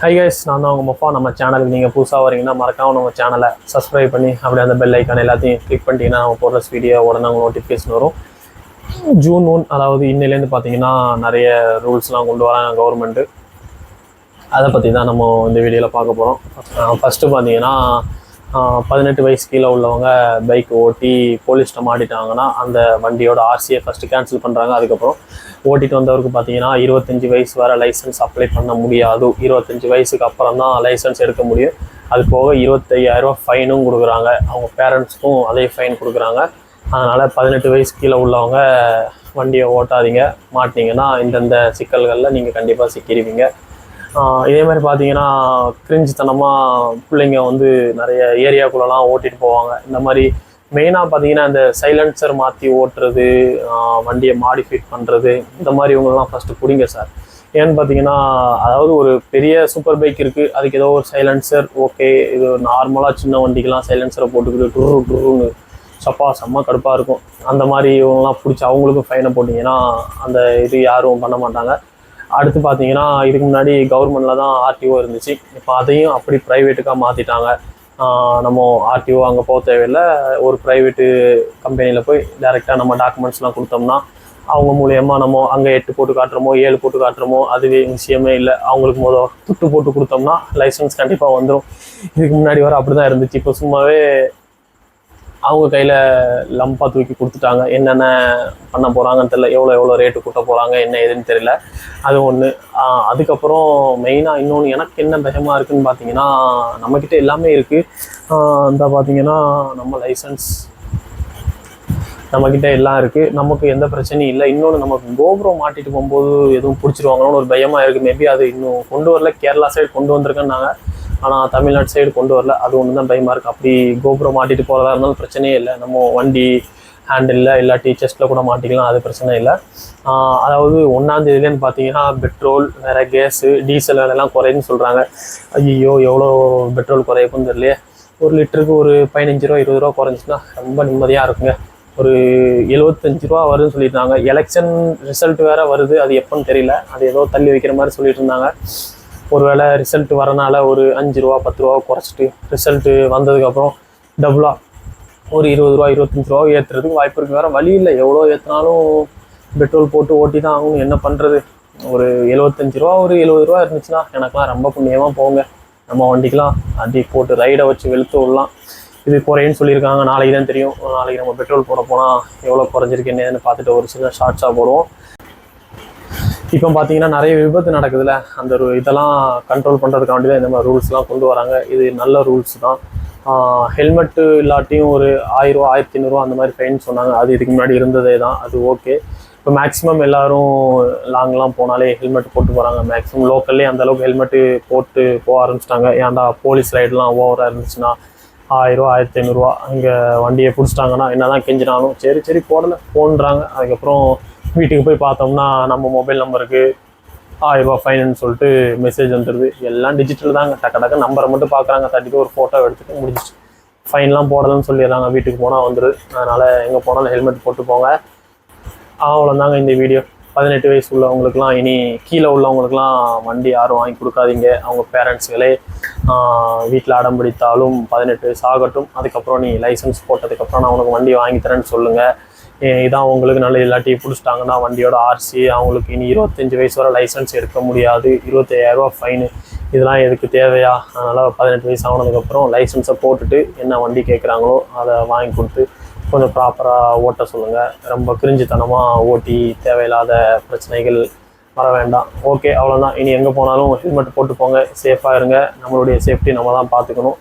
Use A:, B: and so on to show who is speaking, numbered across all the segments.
A: Hi guys நான் தான் உங்கள் மப்பா நம்ம சேனலுக்கு நீங்கள் புதுசாக வரீங்கன்னா மறக்காமல் நம்ம சேனலை சப்ஸ்கிரைப் பண்ணி அப்படியே அந்த பெல் ஐக்கான் எல்லாத்தையும் கிளிக் பண்ணிட்டீங்கன்னா நம்ம போடுற வீடியோ உடனே உங்களுக்கு நோட்டிஃபிகேஷன் வரும். ஜூன் ஒன் அதாவது இன்னிலேருந்து பார்த்தீங்கன்னா நிறைய ரூல்ஸ்லாம் கொண்டு வராங்க கவர்மெண்ட்டு அதை பற்றி தான் நம்ம இந்த வீடியோவில் பார்க்க போகிறோம் ஃபஸ்ட்டு பார்த்தீங்கன்னா பதினெட்டு வயசு கீழே உள்ளவங்க பைக் ஓட்டி போலீஸ்கிட்ட மாட்டிட்டாங்கன்னா அந்த வண்டியோட ஆர்சியை ஃபஸ்ட்டு கேன்சல் பண்ணுறாங்க அதுக்கப்புறம் ஓட்டிட்டு வந்தவருக்கு பார்த்தீங்கன்னா இருபத்தஞ்சி வயசு வர லைசன்ஸ் அப்ளை பண்ண முடியாது. இருபத்தஞ்சி வயசுக்கு அப்புறம் தான் லைசன்ஸ் எடுக்க முடியும். அது போக இருபத்தையாயிரரூவா ஃபைனும் கொடுக்குறாங்க. அவங்க பேரண்ட்ஸ்க்கும் அதே ஃபைன் கொடுக்குறாங்க. அதனால் பதினெட்டு வயசு கீழே உள்ளவங்க வண்டியை ஓட்டாதீங்க. மாட்டினீங்கன்னா இந்தந்த சிக்கல்களில் நீங்கள் கண்டிப்பாக சிக்கிடுவீங்க இதே மாதிரி பார்த்தீங்கன்னா கிரிஞ்சித்தனமாக பிள்ளைங்க வந்து நிறைய ஏரியாக்குள்ளெலாம் ஓட்டிட்டு போவாங்க. இந்த மாதிரி மெயினாக பார்த்தீங்கன்னா இந்த சைலன்சர் மாற்றி ஓட்டுறது வண்டியை மாடிஃபைட் பண்ணுறது இந்த மாதிரி இவங்கெல்லாம் ஃபஸ்ட்டு பிடிங்க சார் ஏன்னு பார்த்தீங்கன்னா அதாவது ஒரு பெரிய சூப்பர் பைக் இருக்குது அதுக்கு ஏதோ ஒரு சைலன்சர் ஓகே இது நார்மலாக சின்ன வண்டிக்கெலாம் சைலன்சரை போட்டுக்கிட்டு டுரு டுருன்னு சப்பா செம்ம கடுப்பாக இருக்கும். அந்த மாதிரி இவங்கெல்லாம் பிடிச்சி அவங்களுக்கும் ஃபைனை போட்டிங்கன்னா அந்த இது யாரும் பண்ண மாட்டாங்க. அடுத்து பார்த்தீங்கன்னா இதுக்கு முன்னாடி கவர்மெண்டில் தான் ஆர்டிஓ இருந்துச்சு. இப்போ அதையும் அப்படி ப்ரைவேட்டுக்காக மாற்றிட்டாங்க நம்ம ஆர்டிஓ அங்கே போக தேவையில்லை. ஒரு ப்ரைவேட்டு கம்பெனியில் போய் டைரெக்டாக நம்ம டாக்குமெண்ட்ஸ்லாம் கொடுத்தோம்னா அவங்க மூலயமா நம்ம அங்கே எட்டு போட்டு காட்டுறோமோ ஏழு போட்டு காட்டுறோமோ அதுவே விஷயமே இல்லை. அவங்களுக்கு மொதல் துட்டு போட்டு கொடுத்தோம்னா லைசன்ஸ் கண்டிப்பாக வந்துடும் இதுக்கு முன்னாடி வர அப்படி தான் இருந்துச்சு. இப்போ சும்மாவே அவங்க கையில் லம்பா தூக்கி கொடுத்துட்டாங்க. என்னென்ன பண்ண போகிறாங்கன்னு தெரியல. எவ்வளோ எவ்வளோ ரேட்டு கூட்ட போகிறாங்க என்ன ஏதுன்னு தெரியல. அது ஒன்று அதுக்கப்புறம் மெயினாக இன்னொன்று எனக்கு என்ன பயமாக இருக்குன்னு பார்த்தீங்கன்னா நம்மக்கிட்ட எல்லாமே இருக்குது இந்த பார்த்தீங்கன்னா நம்ம லைசன்ஸ் நம்மக்கிட்ட எல்லாம் இருக்குது நமக்கு எந்த பிரச்சனையும் இல்லை. இன்னொன்று நமக்கு கோபுரம் மாட்டிட்டு போகும்போது எதுவும் பிடிச்சிருவாங்களோன்னு ஒரு பயமாக இருக்குது மேபி அது இன்னும் கொண்டு வரல. கேரளா சைடு கொண்டு வந்திருக்கேன்னாங்க. ஆனால் தமிழ்நாடு சைடு கொண்டு வரல. அது ஒன்று தான் பயமாக இருக்குது அப்படி கோபுரம் மாட்டிட்டு போகிறதா இருந்தாலும் பிரச்சனையே இல்லை. நம்ம வண்டி ஹேண்டில் இல்லாட்டி செஸ்ட்டில் கூட மாட்டிக்கலாம். அது பிரச்சனை இல்லை. அதாவது ஒன்றாந்தேதியிலேருந்து பார்த்தீங்கன்னா பெட்ரோல் வேறு கேஸு டீசல் விலையெல்லாம் குறையுன்னு சொல்கிறாங்க ஐயோ எவ்வளோ பெட்ரோல் குறையுதுன்னு தெரியலையே. ஒரு லிட்டருக்கு ஒரு பதினஞ்சு ரூபா இருபது ரூபா குறைஞ்சிச்சுன்னா ரொம்ப நிம்மதியாக இருக்குங்க. ஒரு எழுபத்தஞ்சு ரூபா வருதுன்னு சொல்லியிருந்தாங்க எலெக்ஷன் ரிசல்ட் வேறு வருது. அது எப்போன்னு தெரியல. அது ஏதோ தள்ளி வைக்கிற மாதிரி சொல்லிட்டு இருந்தாங்க. ஒருவேளை ரிசல்ட் வரனால ஒரு அஞ்சு ரூபா பத்து ரூபா குறைச்சிட்டு ரிசல்ட்டு வந்ததுக்கப்புறம் டபுளாக ஒரு இருபது ரூபா இருபத்தஞ்சு ரூபா ஏற்றுறதுக்கு வாய்ப்பு இருக்குது வேறு வழி இல்லை. எவ்வளோ ஏற்றினாலும் பெட்ரோல் போட்டு ஓட்டி தான் ஆகும் என்ன பண்ணுறது ஒரு எழுபத்தஞ்சு ரூபா ஒரு எழுபது ரூபா இருந்துச்சுன்னா எனக்குலாம் ரொம்ப புண்ணியமாக போங்க. நம்ம வண்டிக்கெலாம் அடி போட்டு ரைடை வச்சு வெளுத்து விடலாம். இது குறையுன்னு சொல்லியிருக்காங்க. நாளைக்கு தான் தெரியும். நாளைக்கு நம்ம பெட்ரோல் போட போனால் எவ்வளோ குறைஞ்சிருக்கு என்னன்னு பார்த்துட்டு ஒரு சின்ன ஷார்ட்ஸாக போடுவோம். இப்போ பார்த்தீங்கன்னா நிறைய விபத்து நடக்குதுல்ல. அந்த இதெல்லாம் கண்ட்ரோல் பண்ணுறதுக்காண்டி தான் இந்த மாதிரி ரூல்ஸ்லாம் கொண்டு வராங்க. இது நல்ல ரூல்ஸ் தான். ஹெல்மெட்டு இல்லாட்டியும் ஒரு ஆயிரரூவா ஆயிரத்தி ஐநூறுரூவா அந்த மாதிரி ஃபைன் சொன்னாங்க. அது இதுக்கு முன்னாடி இருந்ததே தான். அது ஓகே இப்போ மேக்ஸிமம் எல்லாரும் லாங்லாம் போனாலே ஹெல்மெட் போட்டு போகிறாங்க மேக்ஸிமம் லோக்கல்லே அந்தளவுக்கு ஹெல்மெட்டு போட்டு போக ஆரம்பிச்சிட்டாங்க. ஏன்டா போலீஸ் ரைடெலாம் ஓவராக இருந்துச்சுன்னா ஆயிரரூவா ஆயிரத்தி ஐநூறுரூவா இங்கே வண்டியை பிடிச்சிட்டாங்கன்னா என்ன தான் கெஞ்சினாலும் சரி சரி போடலை போன்றாங்க. அதுக்கப்புறம் வீட்டுக்கு போய் பார்த்தோம்னா நம்ம மொபைல் நம்பருக்கு ஆயிரரூபா ஃபைனுன்னு சொல்லிட்டு மெசேஜ் வந்துடுது எல்லாம் டிஜிட்டல் தாங்க. டக்கு டக்கு நம்பரை மட்டும் பார்க்குறாங்க. தட்டிட்டு ஒரு ஃபோட்டோ எடுத்துட்டு முடிஞ்சிச்சு. ஃபைன்லாம் போடலன்னு சொல்லிடுறாங்க. வீட்டுக்கு போனால் வந்துடுது அதனால் எங்கே போனாலும் ஹெல்மெட் போட்டு போங்க. அவ்வளோதாங்க இந்த வீடியோ பதினெட்டு வயசு உள்ளவங்களுக்குலாம் இனி கீழே உள்ளவங்களுக்குலாம் வண்டி யாரும் வாங்கி கொடுக்காதீங்க. அவங்க பேரண்ட்ஸ்களே வீட்டில் அடம் பிடித்தாலும் பதினெட்டு வயசு ஆகட்டும். அதுக்கப்புறம் நீ லைசன்ஸ் போட்டதுக்கப்புறம் நான் உனக்கு வண்டி வாங்கி தரேன்னு சொல்லுங்கள் இதான் உங்களுக்கு நல்ல இல்லாட்டி பிடிச்சிட்டாங்கன்னா வண்டியோட ஆர்சி அவங்களுக்கு இனி இருபத்தஞ்சி வயசு வரை லைசன்ஸ் எடுக்க முடியாது. இருபத்தையாயிரரூவா ஃபைனு இதெல்லாம் எதுக்கு தேவையா? அதனால் பதினெட்டு வயசு ஆனதுக்கப்புறம் லைசன்ஸை போட்டுட்டு என்ன வண்டி கேட்குறாங்களோ அதை வாங்கி கொடுத்து கொஞ்சம் ப்ராப்பராக ஓட்ட சொல்லுங்கள் ரொம்ப கிரிஞ்சித்தனமாக ஓட்டி தேவையில்லாத பிரச்சனைகள் வர வேண்டாம். ஓகே அவ்வளோதான் இனி எங்கே போனாலும் ஹெல்மெட் போட்டு போங்க. சேஃபாக இருங்க. நம்மளுடைய சேஃப்டி நம்ம தான் பார்த்துக்கணும்.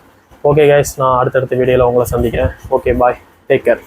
A: ஓகே கைஸ் நான் அடுத்தடுத்த வீடியோவில் உங்களை சந்திக்கிறேன். Okay bye take care